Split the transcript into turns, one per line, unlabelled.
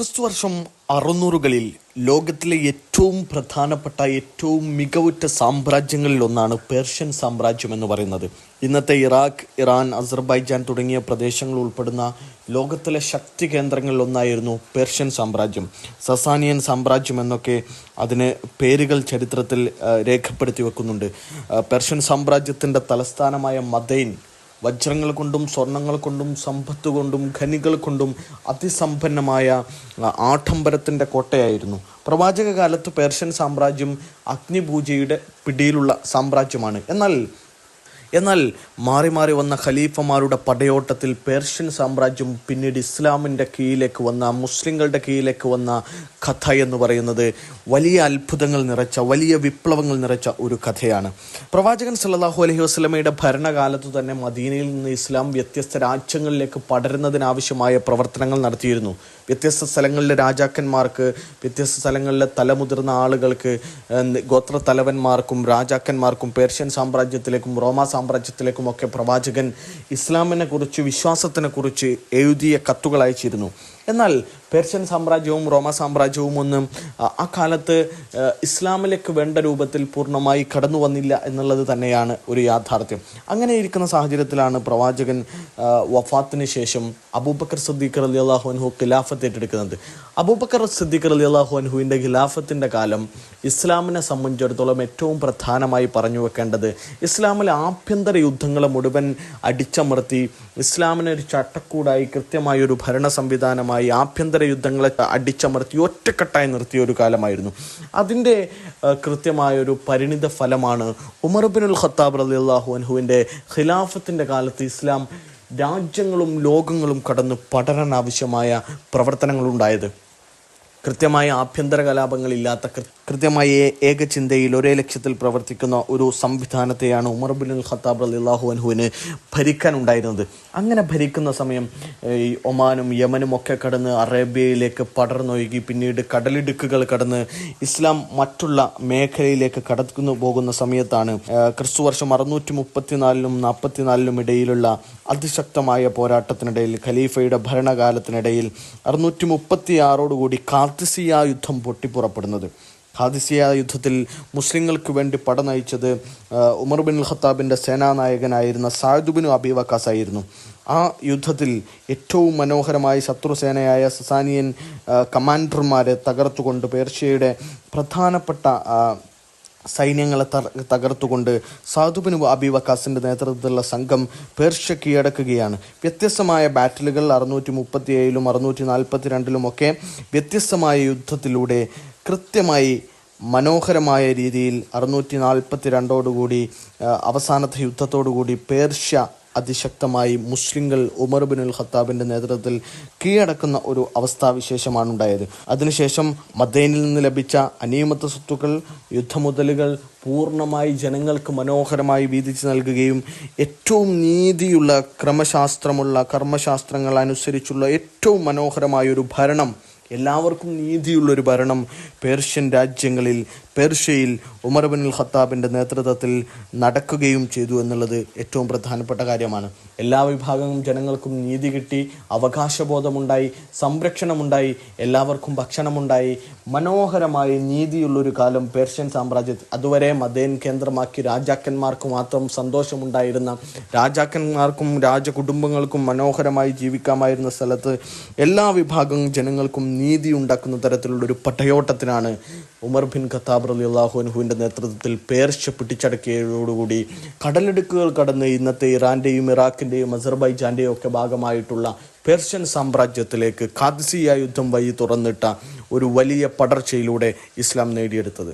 ക്രിസ്തുവർഷം അറുന്നൂറുകളിൽ ലോകത്തിലെ ഏറ്റവും പ്രധാനപ്പെട്ട ഏറ്റവും മികവുറ്റ സാമ്രാജ്യങ്ങളിൽ ഒന്നാണ് പേർഷ്യൻ സാമ്രാജ്യം എന്ന് പറയുന്നത്. ഇന്നത്തെ ഇറാഖ് ഇറാൻ അസർബൈജാൻ തുടങ്ങിയ പ്രദേശങ്ങൾ ഉൾപ്പെടുന്ന ലോകത്തിലെ ശക്തി കേന്ദ്രങ്ങളിൽ ഒന്നായിരുന്നു പേർഷ്യൻ സാമ്രാജ്യം. സസാനിയൻ സാമ്രാജ്യം എന്നൊക്കെ അതിന് പേരുകൾ ചരിത്രത്തിൽ രേഖപ്പെടുത്തി വെക്കുന്നുണ്ട്. പേർഷ്യൻ സാമ്രാജ്യത്തിന്റെ തലസ്ഥാനമായ മദൈൻ വജ്രങ്ങൾ കൊണ്ടും സ്വർണങ്ങൾ കൊണ്ടും സമ്പത്ത് കൊണ്ടും ഖനികൾ കൊണ്ടും അതിസമ്പന്നമായ ആഠംബരത്തിന്റെ കോട്ടയായിരുന്നു. പ്രവാചക കാലത്ത് പേർഷ്യൻ സാമ്രാജ്യം അഗ്നിപൂജയുടെ പിടിയിലുള്ള സാമ്രാജ്യമാണ്. എന്നാൽ എന്നാൽ മാറി മാറി വന്ന ഖലീഫമാരുടെ പടയോട്ടത്തിൽ പേർഷ്യൻ സാമ്രാജ്യം പിന്നീട് ഇസ്ലാമിന്റെ കീഴിലേക്ക് വന്ന മുസ്ലിങ്ങളുടെ കീഴിലേക്ക് വന്ന കഥ എന്ന് പറയുന്നത് വലിയ അത്ഭുതങ്ങൾ നിറച്ച വലിയ വിപ്ലവങ്ങൾ നിറച്ച ഒരു കഥയാണ്. പ്രവാചകൻ സല്ലാഹു അലഹി വസ്ലമയുടെ ഭരണകാലത്ത് തന്നെ മദീനയിൽ നിന്ന് ഇസ്ലാം വ്യത്യസ്ത രാജ്യങ്ങളിലേക്ക് പടരുന്നതിനാവശ്യമായ പ്രവർത്തനങ്ങൾ നടത്തിയിരുന്നു. വ്യത്യസ്ത സ്ഥലങ്ങളിലെ രാജാക്കന്മാർക്ക് വ്യത്യസ്ത സ്ഥലങ്ങളിലെ തലമുതിർന്ന ആളുകൾക്ക് ഗോത്ര തലവന്മാർക്കും രാജാക്കന്മാർക്കും പേർഷ്യൻ സാമ്രാജ്യത്തിലേക്കും റോമ സാമ്രാജ്യത്തിലേക്കും ഒക്കെ പ്രവാചകൻ ഇസ്ലാമിനെ കുറിച്ച് വിശ്വാസത്തിനെ കുറിച്ച് എഴുതിയ കത്തുകൾ അയച്ചിരുന്നു. എന്നാൽ പേർഷ്യൻ സാമ്രാജ്യവും റോമ സാമ്രാജ്യവും ഒന്നും ആ- കാലത്ത് ഇസ്ലാമിലേക്ക് വേണ്ട രൂപത്തിൽ പൂർണമായി കടന്നു വന്നില്ല എന്നുള്ളത് തന്നെയാണ് ഒരു യാഥാർത്ഥ്യം. അങ്ങനെ ഇരിക്കുന്ന സാഹചര്യത്തിലാണ് പ്രവാചകൻ വഫാത്തിന് ശേഷം അബൂബക്കർ സിദ്ദീഖ് അലി അള്ളാഹു അൻഹു ഖിലാഫത്ത് ഏറ്റെടുക്കുന്നത്. അബൂബക്കർ സിദ്ദീഖ് അലി അള്ളാഹു അൻഹുവിന്റെ ഖിലാഫത്തിന്റെ കാലം ഇസ്ലാമിനെ സംബന്ധിച്ചിടത്തോളം ഏറ്റവും പ്രധാനമായി പറഞ്ഞു വെക്കേണ്ടത് ഇസ്ലാമിലെ ആഭ്യന്തര യുദ്ധങ്ങളെ മുഴുവൻ അടിച്ചമർത്തി ഇസ്ലാമിനെ ഒരു ചട്ടക്കൂടായി കൃത്യമായ ഒരു ഭരണ സംവിധാനമായി ആഭ്യന്തര യുദ്ധങ്ങളെ അടിച്ചമർത്തി ഒറ്റക്കെട്ടായി നിർത്തിയ ഒരു കാലമായിരുന്നു. അതിന്റെ കൃത്യമായൊരു പരിണിത ഫലമാണ് ഉമർ ബിനുൽ ഖത്താബ് അലി അള്ളാഹു അൻഹുവിന്റെ ഖിലാഫത്തിന്റെ കാലത്ത് ഇസ്ലാം രാജ്യങ്ങളും ലോകങ്ങളും കടന്ന് പടരാൻ ആവശ്യമായ പ്രവർത്തനങ്ങളുണ്ടായത്. കൃത്യമായ ആഭ്യന്തര കലാപങ്ങളില്ലാത്ത കൃത്യമായ ഏക ഏകചിന്തയിൽ ഒരേ ലക്ഷ്യത്തിൽ പ്രവർത്തിക്കുന്ന ഒരു സംവിധാനത്തെയാണ് ഉമർ ബിൻ അൽ ഖത്താബ് അലിള്ളാഹു അൻഹുവിന് ഭരിക്കാനുണ്ടായിരുന്നത്. അങ്ങനെ ഭരിക്കുന്ന സമയം ഈ ഒമാനും യമനും ഒക്കെ കടന്ന് അറേബ്യയിലേക്ക് പടർന്നൊഴുകി പിന്നീട് കടലിടുക്കുകൾ കടന്ന് ഇസ്ലാം മറ്റുള്ള മേഖലയിലേക്ക് കടന്നു പോകുന്ന സമയത്താണ് ക്രിസ്തു വർഷം അറുന്നൂറ്റി മുപ്പത്തിനാലിനും നാൽപ്പത്തിനാലിനും ഇടയിലുള്ള അതിശക്തമായ പോരാട്ടത്തിനിടയിൽ ഖലീഫയുടെ ഭരണകാലത്തിനിടയിൽ അറുന്നൂറ്റി മുപ്പത്തി ആറോടുകൂടി കാർത്തിസിയ യുദ്ധം പൊട്ടിപ്പുറപ്പെടുന്നത്. ഖാദിസിയ യുദ്ധത്തിൽ മുസ്ലിങ്ങൾക്ക് വേണ്ടി പട നയിച്ചത് ഉമർ ബിൻ ഖത്താബിന്റെ സേനാനായകനായിരുന്ന സായുബിനു അബി വക്കാസ് ആയിരുന്നു. ആ യുദ്ധത്തിൽ ഏറ്റവും മനോഹരമായി ശത്രുസേനയായ സസാനിയൻ കമാൻഡർമാരെ തകർത്തുകൊണ്ട് പേർഷ്യയുടെ പ്രധാനപ്പെട്ട സൈന്യങ്ങളെ തകർത്തുകൊണ്ട് സാധുബിന് അബി വക്കാസിന്റെ നേതൃത്വത്തിലുള്ള സംഘം പേർഷ്യ കീഴടക്കുകയാണ്. വ്യത്യസ്തമായ ബാറ്റിലുകൾ അറുന്നൂറ്റി മുപ്പത്തി ഏഴിലും അറുന്നൂറ്റി നാൽപ്പത്തി രണ്ടിലുമൊക്കെ വ്യത്യസ്തമായ യുദ്ധത്തിലൂടെ കൃത്യമായി മനോഹരമായ രീതിയിൽ അറുന്നൂറ്റി നാൽപ്പത്തി രണ്ടോടുകൂടി അവസാനത്തെ യുദ്ധത്തോടുകൂടി പേർഷ്യ അതിശക്തമായി മുസ്ലിങ്ങൾ ഉമർ ബിൻ ഉൽ ഖത്താബിന്റെ നേതൃത്വത്തിൽ കീഴടക്കുന്ന ഒരു അവസ്ഥാവിശേഷമാണ് ഉണ്ടായത് അതിനുശേഷം മദൈനിൽ നിന്ന് ലഭിച്ച അനിയമത്വ സ്വത്തുക്കൾ യുദ്ധമുതലുകൾ പൂർണമായി ജനങ്ങൾക്ക് മനോഹരമായി വീതിച്ചു നൽകുകയും ഏറ്റവും നീതിയുള്ള ക്രമശാസ്ത്രമുള്ള കർമ്മശാസ്ത്രങ്ങൾ അനുസരിച്ചുള്ള ഏറ്റവും മനോഹരമായ ഒരു ഭരണം എല്ലാവർക്കും നീതിയുള്ളൊരു ഭരണം പേർഷ്യൻ രാജ്യങ്ങളിൽ പേർഷ്യയിൽ ഉമർ ബിൻ ഉൽ ഖത്താബിന്റെ നേതൃത്വത്തിൽ നടക്കുകയും ചെയ്തു എന്നുള്ളത് ഏറ്റവും പ്രധാനപ്പെട്ട കാര്യമാണ്. എല്ലാ വിഭാഗം ജനങ്ങൾക്കും നീതി കിട്ടി അവകാശബോധമുണ്ടായി സംരക്ഷണമുണ്ടായി എല്ലാവർക്കും ഭക്ഷണമുണ്ടായി. മനോഹരമായി നീതിയുള്ളൊരു കാലം പേർഷ്യൻ സാമ്രാജ്യത്തിൽ അതുവരെ മദേൻ കേന്ദ്രമാക്കി രാജാക്കന്മാർക്ക് മാത്രം സന്തോഷമുണ്ടായിരുന്ന രാജാക്കന്മാർക്കും രാജകുടുംബങ്ങൾക്കും മനോഹരമായി ജീവിക്കാമായിരുന്ന സ്ഥലത്ത് എല്ലാ വിഭാഗം ജനങ്ങൾക്കും നീതി ഉണ്ടാക്കുന്ന തരത്തിലുള്ളൊരു പട്ടയോട്ടത്തിനാണ് ഉമർ ബിൻ ഖത്താബ് അലി അള്ളാഹുൻഹുവിന്റെ നേതൃത്വത്തിൽ പേർഷ്യ പിടിച്ചടക്കിയതോടുകൂടി കടലെടുക്കുകൾ കടന്ന് ഇന്നത്തെ ഇറാന്റെയും ഇറാഖിന്റെയും അസർബൈജാന്റെയും ഒക്കെ ഭാഗമായിട്ടുള്ള പേർഷ്യൻ സാമ്രാജ്യത്തിലേക്ക് ഖാദിസിയ യുദ്ധം വഴി തുറന്നിട്ട ഒരു വലിയ പടർച്ചയിലൂടെ ഇസ്ലാം നേടിയെടുത്തത്.